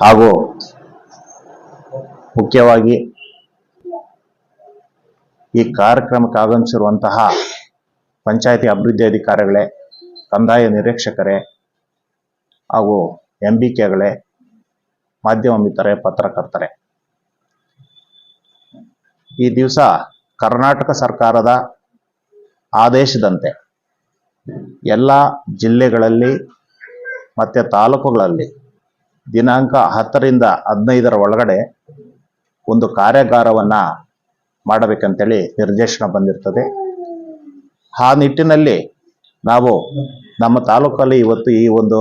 ಹಾಗೂ ಮುಖ್ಯವಾಗಿ ಈ ಕಾರ್ಯಕ್ರಮಕ್ಕೆ ಆಗಮಿಸಿರುವಂತಹ ಪಂಚಾಯತಿ ಅಭಿವೃದ್ಧಿ ಅಧಿಕಾರಿಗಳೇ, ಕಂದಾಯ ನಿರೀಕ್ಷಕರೇ ಹಾಗೂ ಎಂ ಬಿ ಕೆಗಳೇ ಮಾಧ್ಯಮ ಮಿತ್ರರೇ, ಪತ್ರಕರ್ತರೆ. ಈ ದಿವಸ ಕರ್ನಾಟಕ ಸರ್ಕಾರದ ಆದೇಶದಂತೆ ಎಲ್ಲ ಜಿಲ್ಲೆಗಳಲ್ಲಿ ಮತ್ತು ತಾಲೂಕುಗಳಲ್ಲಿ ದಿನಾಂಕ ಹತ್ತರಿಂದ ಹದಿನೈದರ ಒಳಗಡೆ ಒಂದು ಕಾರ್ಯಾಗಾರವನ್ನು ಮಾಡಬೇಕಂತೇಳಿ ನಿರ್ದೇಶನ ಬಂದಿರ್ತದೆ. ಆ ನಿಟ್ಟಿನಲ್ಲಿ ನಾವು ನಮ್ಮ ತಾಲೂಕಲ್ಲಿ ಇವತ್ತು ಈ ಒಂದು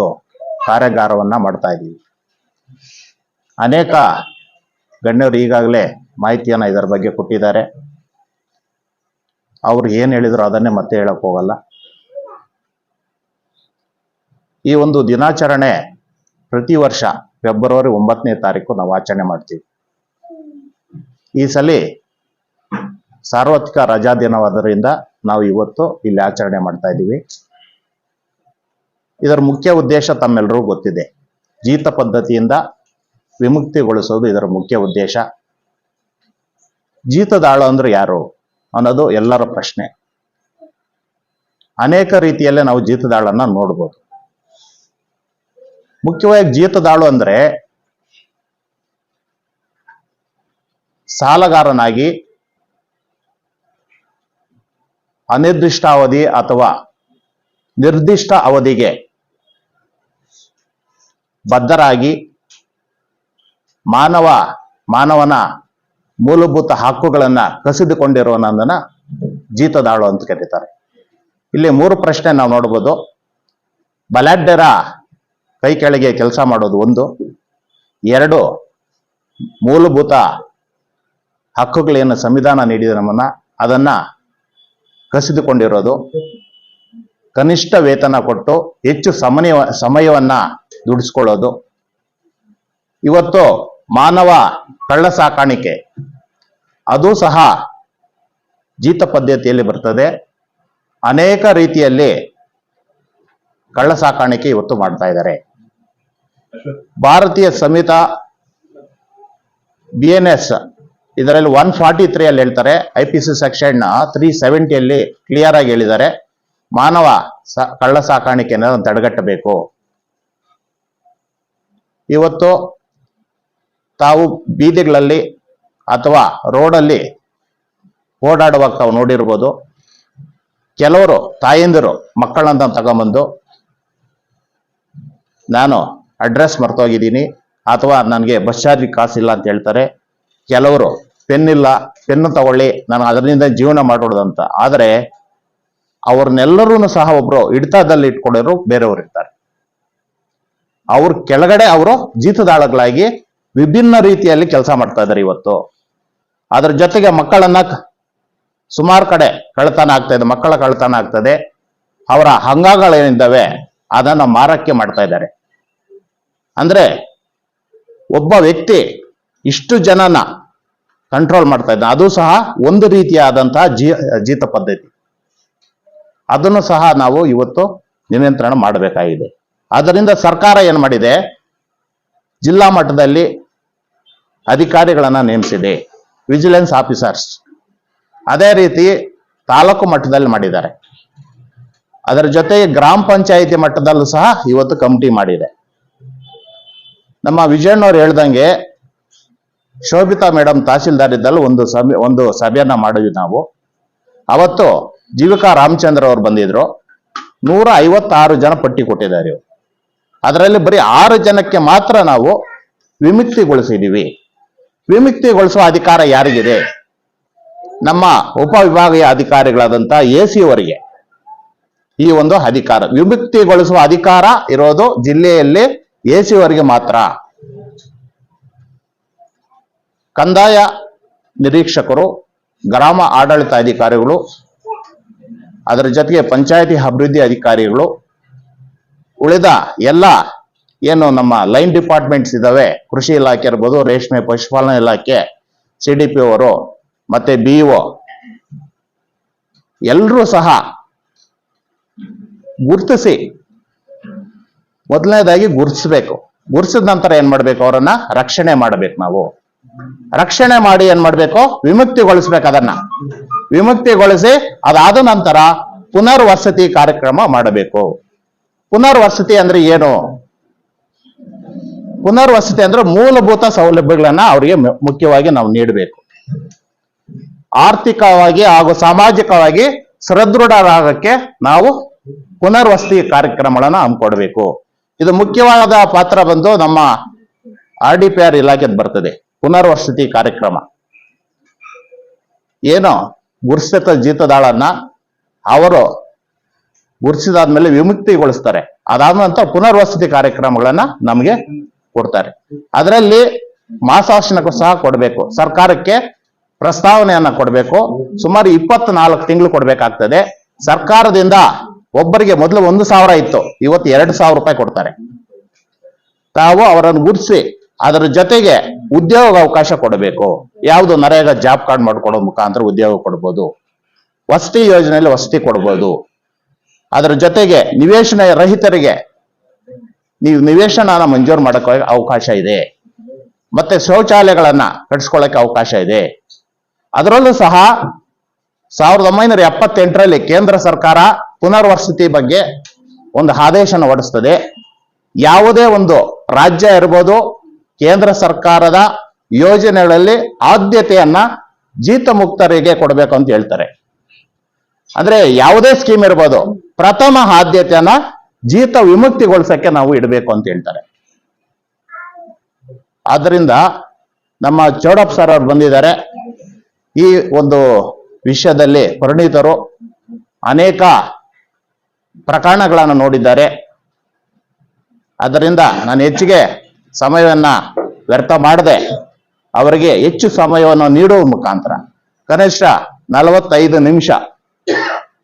ಕಾರ್ಯಾಗಾರವನ್ನು ಮಾಡ್ತಾ ಇದ್ದೀವಿ. ಅನೇಕ ಗಣ್ಯರು ಈಗಾಗಲೇ ಮಾಹಿತಿಯನ್ನು ಇದರ ಬಗ್ಗೆ ಕೊಟ್ಟಿದ್ದಾರೆ. ಅವರು ಏನು ಹೇಳಿದ್ರು ಅದನ್ನೇ ಮತ್ತೆ ಹೇಳಕ್ಕೆ ಹೋಗಲ್ಲ. ಈ ಒಂದು ದಿನಾಚರಣೆ ಪ್ರತಿ ವರ್ಷ ಫೆಬ್ರವರಿ ಒಂಬತ್ತನೇ ತಾರೀಕು ನಾವು ಆಚರಣೆ ಮಾಡ್ತೀವಿ. ಈ ಸಲ ಸಾರ್ವತ್ರಿಕ ರಜಾ ದಿನವಾದ್ದರಿಂದ ನಾವು ಇವತ್ತು ಇಲ್ಲಿ ಆಚರಣೆ ಮಾಡ್ತಾ ಇದ್ದೀವಿ. ಇದರ ಮುಖ್ಯ ಉದ್ದೇಶ ತಮ್ಮೆಲ್ಲರಿಗೂ ಗೊತ್ತಿದೆ. ಜೀತ ಪದ್ಧತಿಯಿಂದ ವಿಮುಕ್ತಿಗೊಳಿಸೋದು ಇದರ ಮುಖ್ಯ ಉದ್ದೇಶ. ಜೀತದಾಳು ಅಂದ್ರೆ ಯಾರು ಅನ್ನೋದು ಎಲ್ಲರ ಪ್ರಶ್ನೆ. ಅನೇಕ ರೀತಿಯಲ್ಲೇ ನಾವು ಜೀತದಾಳನ್ನ ನೋಡ್ಬೋದು. ಮುಖ್ಯವಾಗಿ ಜೀತದಾಳು ಅಂದ್ರೆ ಸಾಲಗಾರನಾಗಿ ಅನಿರ್ದಿಷ್ಟ ಅವಧಿ ಅಥವಾ ನಿರ್ದಿಷ್ಟ ಅವಧಿಗೆ ಬದ್ಧರಾಗಿ ಮಾನವ, ಮಾನವನ ಮೂಲಭೂತ ಹಕ್ಕುಗಳನ್ನ ಕಸಿದುಕೊಂಡಿರುವನನ್ನ ಜೀತದಾಳು ಅಂತ ಕರೀತಾರೆ. ಇಲ್ಲಿ ಮೂರು ಪ್ರಶ್ನೆ ನಾವು ನೋಡ್ಬೋದು. ಬಲಾಢ್ಯರ ಕೈ ಕೆಳಗೆ ಕೆಲಸ ಮಾಡೋದು ಒಂದು. ಎರಡು, ಮೂಲಭೂತ ಹಕ್ಕುಗಳೇನು ಸಂವಿಧಾನ ನೀಡಿದ ನಮ್ಮನ್ನ, ಅದನ್ನ ಕಸಿದುಕೊಂಡಿರೋದು. ಕನಿಷ್ಠ ವೇತನ ಕೊಟ್ಟು ಹೆಚ್ಚು ಸಮಯ ಸಮಯವನ್ನ ದುಡಿಸ್ಕೊಳ್ಳೋದು. ಇವತ್ತು ಮಾನವ ಕಳ್ಳ ಸಾಕಾಣಿಕೆ, ಅದು ಸಹ ಜೀತ ಪದ್ಧತಿಯಲ್ಲಿ ಬರ್ತದೆ. ಅನೇಕ ರೀತಿಯಲ್ಲಿ ಕಳ್ಳ ಸಾಕಾಣಿಕೆ ಇವತ್ತು ಮಾಡ್ತಾ ಇದ್ದಾರೆ. ಭಾರತೀಯ ಸಂಹಿತ ಬಿ ಎನ್ ಎಸ್ ಇದರಲ್ಲಿ ಒನ್ ಫಾರ್ಟಿ ತ್ರೀ ಅಲ್ಲಿ ಹೇಳ್ತಾರೆ. I P C section three ಸೆವೆಂಟಿಯಲ್ಲಿ clear ಆಗಿ ಹೇಳಿದ್ದಾರೆ. ಮಾನವ ಕಳ್ಳ ಸಾಕಾಣಿಕೆಯನ್ನು ತಡೆಗಟ್ಟಬೇಕು. ಇವತ್ತು ತಾವು ಬೀದಿಗಳಲ್ಲಿ ಅಥವಾ ರೋಡಲ್ಲಿ ಓಡಾಡುವಾಗ ತಾವು ನೋಡಿರ್ಬೋದು, ಕೆಲವರು ತಾಯಂದಿರು ಮಕ್ಕಳನ್ನ ತಗೊಂಬಂದು ನಾನು ಅಡ್ರೆಸ್ ಮರ್ತೋಗಿದ್ದೀನಿ ಅಥವಾ ನನಗೆ ಬಸ್ ಚಾರ್ಜ್ ಕಾಸಿಲ್ಲ ಅಂತ ಹೇಳ್ತಾರೆ. ಕೆಲವರು ಪೆನ್ ಇಲ್ಲ ಪೆನ್ ತಗೊಳ್ಳಿ, ನಾನು ಅದರಿಂದ ಜೀವನ ಮಾಡೋದಂತ ಆದರೆ ಅವ್ರನ್ನೆಲ್ಲರೂ ಸಹ ಒಬ್ರು ಹಿಡಿತದಲ್ಲಿ ಇಟ್ಕೊಂಡಿರೋ ಬೇರೆಯವರು ಇರ್ತಾರೆ. ಅವ್ರ ಕೆಳಗಡೆ ಅವರು ಜೀತದಾಳಗಳಾಗಿ ವಿಭಿನ್ನ ರೀತಿಯಲ್ಲಿ ಕೆಲಸ ಮಾಡ್ತಾ ಇದ್ದಾರೆ ಇವತ್ತು. ಅದ್ರ ಜೊತೆಗೆ ಮಕ್ಕಳನ್ನ ಸುಮಾರು ಕಡೆ ಕಳ್ತನ ಆಗ್ತಾ ಇದೆ, ಮಕ್ಕಳ ಕಳ್ತನ ಆಗ್ತದೆ ಅವರ ಅಂಗಗಳೇನಿದ್ದಾವೆ ಅದನ್ನ ಮಾರಕ್ಕೆ ಮಾಡ್ತಾ ಇದ್ದಾರೆ. ಅಂದ್ರೆ ಒಬ್ಬ ವ್ಯಕ್ತಿ ಇಷ್ಟು ಜನನ ಕಂಟ್ರೋಲ್ ಮಾಡ್ತಾ ಇದ್ದ ಅದು ಸಹ ಒಂದು ರೀತಿಯಾದಂತಹ ಜೀ, ಜೀತ ಪದ್ಧತಿ. ಅದನ್ನು ಸಹ ನಾವು ಇವತ್ತು ನಿಯಂತ್ರಣ ಮಾಡಬೇಕಾಗಿದೆ. ಆದ್ದರಿಂದ ಸರ್ಕಾರ ಏನು ಮಾಡಿದೆ? ಜಿಲ್ಲಾ ಮಟ್ಟದಲ್ಲಿ ಅಧಿಕಾರಿಗಳನ್ನು ನೇಮಿಸಿದೆ. ವಿಜಿಲೆನ್ಸ್ ಆಫೀಸರ್ಸ್ ಅದೇ ರೀತಿ ತಾಲೂಕು ಮಟ್ಟದಲ್ಲಿ ಮಾಡಿದ್ದಾರೆ. ಅದರ ಜೊತೆಗೆ ಗ್ರಾಮ ಪಂಚಾಯಿತಿ ಮಟ್ಟದಲ್ಲೂ ಸಹ ಇವತ್ತು ಕಮಿಟಿ ಮಾಡಿದೆ. ನಮ್ಮ ವಿಜಯಣ್ಣವ್ರು ಹೇಳ್ದಂಗೆ ಶೋಭಿತಾ ಮೇಡಮ್ ತಹಸೀಲ್ದಾರ್ ಇದ್ದಲ್ಲಿ ಒಂದು ಸಭೆ, ಒಂದು ಸಭೆಯನ್ನ ಮಾಡಿದ್ವಿ ನಾವು. ಅವತ್ತು ಜೀವಿಕಾ ರಾಮಚಂದ್ರ ಅವರು ಬಂದಿದ್ರು. ನೂರ ಐವತ್ತಾರು ಜನ ಪಟ್ಟಿ ಕೊಟ್ಟಿದ್ದಾರೆ. ಅದರಲ್ಲಿ ಬರೀ ಆರು ಜನಕ್ಕೆ ಮಾತ್ರ ನಾವು ವಿಮುಕ್ತಿಗೊಳಿಸಿದ್ದೀವಿ ವಿಮುಕ್ತಿಗೊಳಿಸುವ ಅಧಿಕಾರ ಯಾರಿಗಿದೆ? ನಮ್ಮ ಉಪವಿಭಾಗೀಯ ಅಧಿಕಾರಿಗಳಾದಂಥ ಎ ಸಿ ಅವರಿಗೆ. ಈ ಒಂದು ಅಧಿಕಾರ, ವಿಮುಕ್ತಿಗೊಳಿಸುವ ಅಧಿಕಾರ ಇರೋದು ಜಿಲ್ಲೆಯಲ್ಲಿ ಎ ಸಿ ಅವರಿಗೆ ಮಾತ್ರ ಕಂದಾಯ ನಿರೀಕ್ಷಕರು, ಗ್ರಾಮ ಆಡಳಿತ ಅಧಿಕಾರಿಗಳು ಅದರ ಜೊತೆಗೆ ಪಂಚಾಯತಿ ಅಭಿವೃದ್ಧಿ ಅಧಿಕಾರಿಗಳು, ಉಳಿದ ಎಲ್ಲ ಏನು ನಮ್ಮ ಲೈನ್ ಡಿಪಾರ್ಟ್ಮೆಂಟ್ಸ್ ಇದ್ದಾವೆ, ಕೃಷಿ ಇಲಾಖೆ ಇರ್ಬೋದು, ರೇಷ್ಮೆ ಪಶುಪಾಲನಾ ಇಲಾಖೆ, ಸಿ ಡಿ ಪಿ ಅವರು ಮತ್ತೆ ಬಿ ಎಲ್ಲರೂ ಸಹ ಗುರುತಿಸಿ ಮೊದಲನೇದಾಗಿ ಗುರ್ಸ್ಬೇಕು. ಗುರ್ಸಿದ ನಂತರ ಏನ್ ಮಾಡ್ಬೇಕು ಅವರನ್ನ? ರಕ್ಷಣೆ ಮಾಡ್ಬೇಕು ನಾವು. ರಕ್ಷಣೆ ಮಾಡಿ ಏನ್ ಮಾಡ್ಬೇಕು? ವಿಮುಕ್ತಿಗೊಳಿಸ್ಬೇಕು ಅದನ್ನ. ವಿಮುಕ್ತಿಗೊಳಿಸಿ ಅದಾದ ನಂತರ ಪುನರ್ವಸತಿ ಕಾರ್ಯಕ್ರಮ ಮಾಡಬೇಕು. ಪುನರ್ವಸತಿ ಅಂದ್ರೆ ಏನು? ಪುನರ್ವಸತಿ ಅಂದ್ರೆ ಮೂಲಭೂತ ಸೌಲಭ್ಯಗಳನ್ನ ಅವರಿಗೆ ಮುಖ್ಯವಾಗಿ ನಾವು ನೀಡಬೇಕು. ಆರ್ಥಿಕವಾಗಿ ಹಾಗೂ ಸಾಮಾಜಿಕವಾಗಿ ಸದೃಢರಾಗಕ್ಕೆ ನಾವು ಪುನರ್ವಸತಿ ಕಾರ್ಯಕ್ರಮಗಳನ್ನ ಹಮ್ಮಿಕೊಡ್ಬೇಕು. ಇದು ಮುಖ್ಯವಾದ ಪಾತ್ರ ಬಂದು ನಮ್ಮ ಆರ್ ಡಿ ಪಿ ಆರ್ ಇಲಾಖೆದ್ ಬರ್ತದೆ. ಪುನರ್ವಸತಿ ಕಾರ್ಯಕ್ರಮ. ಏನು ಗುರ್ಸಿತ ಜೀತದಾಳನ್ನ ಅವರು ಗುರ್ಸಿದಾದ್ಮೇಲೆ ವಿಮುಕ್ತಿಗೊಳಿಸ್ತಾರೆ. ಅದಾದ ನಂತರ ಪುನರ್ವಸತಿ ಕಾರ್ಯಕ್ರಮಗಳನ್ನ ನಮಗೆ ಕೊಡ್ತಾರೆ. ಅದರಲ್ಲಿ ಮಾಸಾಶನಕ್ಕೂ ಸಹ ಕೊಡಬೇಕು. ಸರ್ಕಾರಕ್ಕೆ ಪ್ರಸ್ತಾವನೆಯನ್ನ ಕೊಡಬೇಕು. ಸುಮಾರು ಇಪ್ಪತ್ನಾಲ್ಕು ತಿಂಗಳು ಕೊಡಬೇಕಾಗ್ತದೆ. ಸರ್ಕಾರದಿಂದ ಒಬ್ಬರಿಗೆ ಮೊದಲು ಒಂದು ಸಾವಿರ ಇತ್ತು, ಇವತ್ತು ಎರಡು ಸಾವಿರ ರೂಪಾಯಿ ಕೊಡ್ತಾರೆ. ತಾವು ಅವರನ್ನು ಗುರ್ಸಿ ಅದರ ಜೊತೆಗೆ ಉದ್ಯೋಗ ಅವಕಾಶ ಕೊಡಬೇಕು. ಯಾವುದು ನರೇಗಾ ಜಾಬ್ ಕಾರ್ಡ್ ಮಾಡ್ಕೊಡೋ ಮುಖಾಂತರ ಉದ್ಯೋಗ ಕೊಡ್ಬೋದು. ವಸತಿ ಯೋಜನೆಯಲ್ಲಿ ವಸತಿ ಕೊಡ್ಬೋದು. ಅದರ ಜೊತೆಗೆ ನಿವೇಶನ ರಹಿತರಿಗೆ, ನೀವು ನಿವೇಶನ ಮಂಜೂರು ಮಾಡಕ್ಕೆ ಅವಕಾಶ ಇದೆ. ಮತ್ತೆ ಶೌಚಾಲಯಗಳನ್ನ ಕಟ್ಸ್ಕೊಳ್ಳಕ್ಕೆ ಅವಕಾಶ ಇದೆ. ಅದರಲ್ಲೂ ಸಹ ಸಾವಿರದ ಒಂಬೈನೂರ ಎಪ್ಪತ್ತೆಂಟರಲ್ಲಿ ಕೇಂದ್ರ ಸರ್ಕಾರ ಪುನರ್ವಸತಿ ಬಗ್ಗೆ ಒಂದು ಆದೇಶನ ಹೊಡಿಸ್ತದೆ ಯಾವುದೇ ಒಂದು ರಾಜ್ಯ ಇರ್ಬೋದು, ಕೇಂದ್ರ ಸರ್ಕಾರದ ಯೋಜನೆಗಳಲ್ಲಿ ಆದ್ಯತೆಯನ್ನ ಜೀತ ಮುಕ್ತರಿಗೆ ಕೊಡಬೇಕು ಅಂತ ಹೇಳ್ತಾರೆ. ಅಂದ್ರೆ ಯಾವುದೇ ಸ್ಕೀಮ್ ಇರ್ಬೋದು, ಪ್ರಥಮ ಆದ್ಯತೆಯನ್ನ ಜೀತ ವಿಮುಕ್ತಿಗೊಳಿಸಕ್ಕೆ ನಾವು ಇಡಬೇಕು ಅಂತ ಹೇಳ್ತಾರೆ. ಆದ್ರಿಂದ ನಮ್ಮ ಚೌಡಪ್ಪ ಸರ್ ಅವ್ರು ಬಂದಿದ್ದಾರೆ. ಈ ಒಂದು ವಿಷಯದಲ್ಲಿ ಪರಿಣಿತರು ಅನೇಕ ಪ್ರಕರಣಗಳನ್ನು ನೋಡಿದ್ದಾರೆ. ಅದರಿಂದ ನಾನು ಹೆಚ್ಚಿಗೆ ಸಮಯವನ್ನ ವ್ಯರ್ಥ ಮಾಡದೆ ಅವರಿಗೆ ಹೆಚ್ಚು ಸಮಯವನ್ನು ನೀಡುವ ಮುಖಾಂತರ ಕನಿಷ್ಠ ನಲವತ್ತೈದು ನಿಮಿಷ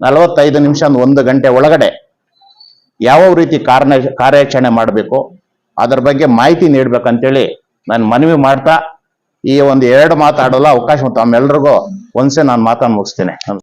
ನಲವತ್ತೈದು ನಿಮಿಷ ಒಂದು ಗಂಟೆ ಒಳಗಡೆ ಯಾವ ರೀತಿ ಕಾರ್ಯ ಕಾರ್ಯಾಚರಣೆ ಮಾಡಬೇಕು, ಅದರ ಬಗ್ಗೆ ಮಾಹಿತಿ ನೀಡ್ಬೇಕಂತೇಳಿ ನಾನು ಮನವಿ ಮಾಡ್ತಾ ಈ ಒಂದು ಎರಡು ಮಾತಾಡಲು ಅವಕಾಶ ತಮ್ಮೆಲ್ಲರಿಗೂ ಒಂದ್ಸೆ ನಾನು ಮಾತನ್ನು ಮುಗಿಸ್ತೇನೆ.